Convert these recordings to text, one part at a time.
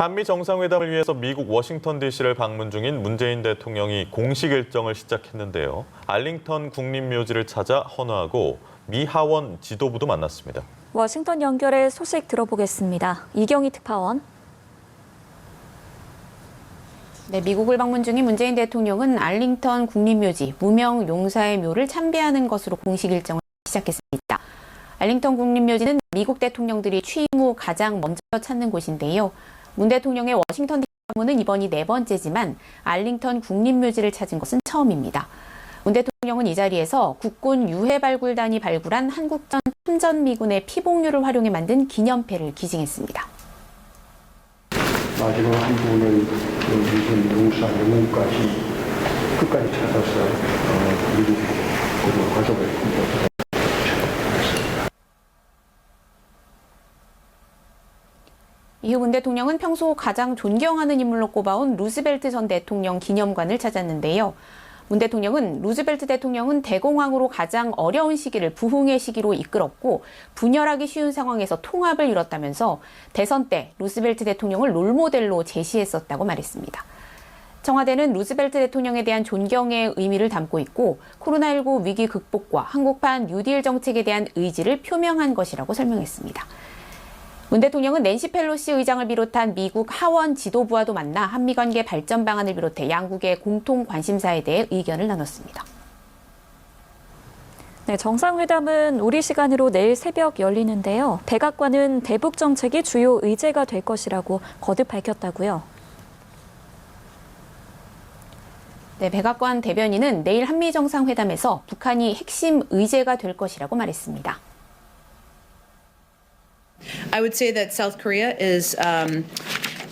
한미 정상회담을 위해서 미국 워싱턴 DC를 방문 중인 문재인 대통령이 공식 일정을 시작했는데요. 알링턴 국립묘지를 찾아 헌화하고 미 하원 지도부도 만났습니다. 워싱턴 연결해 소식 들어보겠습니다. 이경희 특파원. 네, 미국을 방문 중인 문재인 대통령은 알링턴 국립묘지 무명 용사의 묘를 참배하는 것으로 공식 일정을 시작했습니다. 알링턴 국립묘지는 미국 대통령들이 취임 후 가장 먼저 찾는 곳인데요. 문 대통령의 워싱턴 방문은 이번이 네 번째지만 알링턴 국립묘지를 찾은 것은 처음입니다. 문 대통령은 이 자리에서 국군 유해발굴단이 발굴한 한국전 참전미군의 피복류를 활용해 만든 기념패를 기증했습니다. 마지막 한그 미군 용사 영웅까지 끝까지 찾아서 어, 미국으로 가져갈 겁니다. 이후 문 대통령은 평소 가장 존경하는 인물로 꼽아온 루즈벨트 전 대통령 기념관을 찾았는데요. 문 대통령은 루즈벨트 대통령은 대공황으로 가장 어려운 시기를 부흥의 시기로 이끌었고 분열하기 쉬운 상황에서 통합을 이뤘다면서 대선 때 루즈벨트 대통령을 롤모델로 제시했었다고 말했습니다. 청와대는 루즈벨트 대통령에 대한 존경의 의미를 담고 있고 코로나19 위기 극복과 한국판 뉴딜 정책에 대한 의지를 표명한 것이라고 설명했습니다. 문 대통령은 낸시 펠로시 의장을 비롯한 미국 하원 지도부와도 만나 한미 관계 발전 방안을 비롯해 양국의 공통 관심사에 대해 의견을 나눴습니다. 네, 정상회담은 우리 시간으로 내일 새벽 열리는데요. 백악관은 대북 정책이 주요 의제가 될 것이라고 거듭 밝혔다고요. 네, 백악관 대변인은 내일 한미 정상회담에서 북한이 핵심 의제가 될 것이라고 말했습니다. I would say that South Korea is um,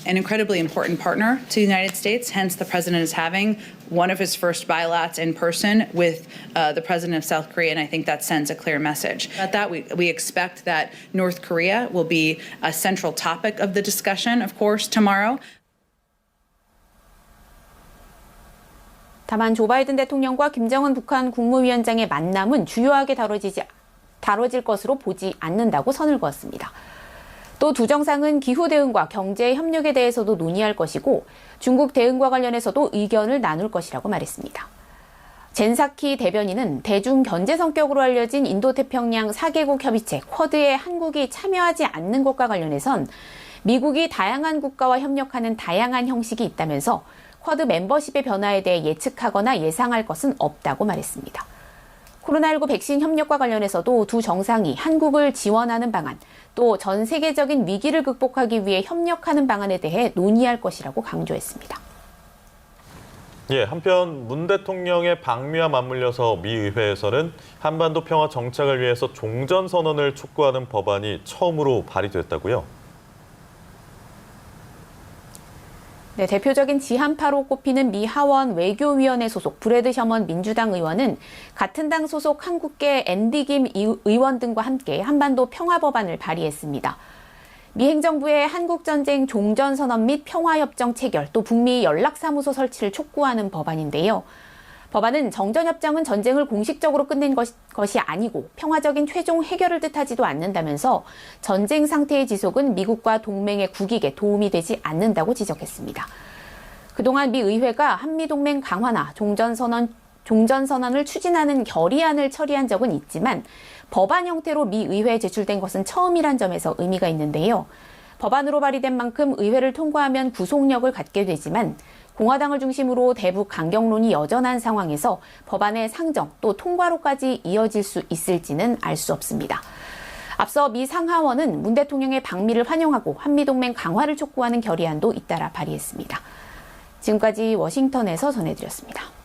an incredibly important partner to the United States. Hence, the president is having one of his first bilats in person with uh, the president of South Korea, and I think that sends a clear message. At that, we, we expect that North Korea will be a central topic of the discussion, of course, tomorrow. 다만 조 바이든 대통령과 김정은 북한 국무위원장의 만남은 주요하게 다뤄지지, 다뤄질 것으로 보지 않는다고 선을 그었습니다. 또 두 정상은 기후 대응과 경제 협력에 대해서도 논의할 것이고 중국 대응과 관련해서도 의견을 나눌 것이라고 말했습니다. 젠사키 대변인은 대중 견제 성격으로 알려진 인도태평양 4개국 협의체 쿼드에 한국이 참여하지 않는 것과 관련해선 미국이 다양한 국가와 협력하는 다양한 형식이 있다면서 쿼드 멤버십의 변화에 대해 예측하거나 예상할 것은 없다고 말했습니다. 코로나19 백신 협력과 관련해서도 두 정상이 한국을 지원하는 방안, 또 전 세계적인 위기를 극복하기 위해 협력하는 방안에 대해 논의할 것이라고 강조했습니다. 예, 한편 문 대통령의 방미와 맞물려서 미 의회에서는 한반도 평화 정착을 위해서 종전 선언을 촉구하는 법안이 처음으로 발의됐다고요. 네, 대표적인 지한파로 꼽히는 미 하원 외교위원회 소속 브래드 셔먼 민주당 의원은 같은 당 소속 한국계 앤디 김 의원 등과 함께 한반도 평화 법안을 발의했습니다. 미 행정부의 한국전쟁 종전선언 및 평화협정 체결, 또 북미 연락사무소 설치를 촉구하는 법안인데요. 법안은 정전협정은 전쟁을 공식적으로 끝낸 것, 것이 아니고 평화적인 최종 해결을 뜻하지도 않는다면서 전쟁 상태의 지속은 미국과 동맹의 국익에 도움이 되지 않는다고 지적했습니다. 그동안 미 의회가 한미동맹 강화나 종전선언, 종전선언을 추진하는 결의안을 처리한 적은 있지만 법안 형태로 미 의회에 제출된 것은 처음이란 점에서 의미가 있는데요. 법안으로 발의된 만큼 의회를 통과하면 구속력을 갖게 되지만 공화당을 중심으로 대북 강경론이 여전한 상황에서 법안의 상정 또 통과로까지 이어질 수 있을지는 알 수 없습니다. 앞서 미 상하원은 문 대통령의 방미를 환영하고 한미동맹 강화를 촉구하는 결의안도 잇따라 발의했습니다. 지금까지 워싱턴에서 전해드렸습니다.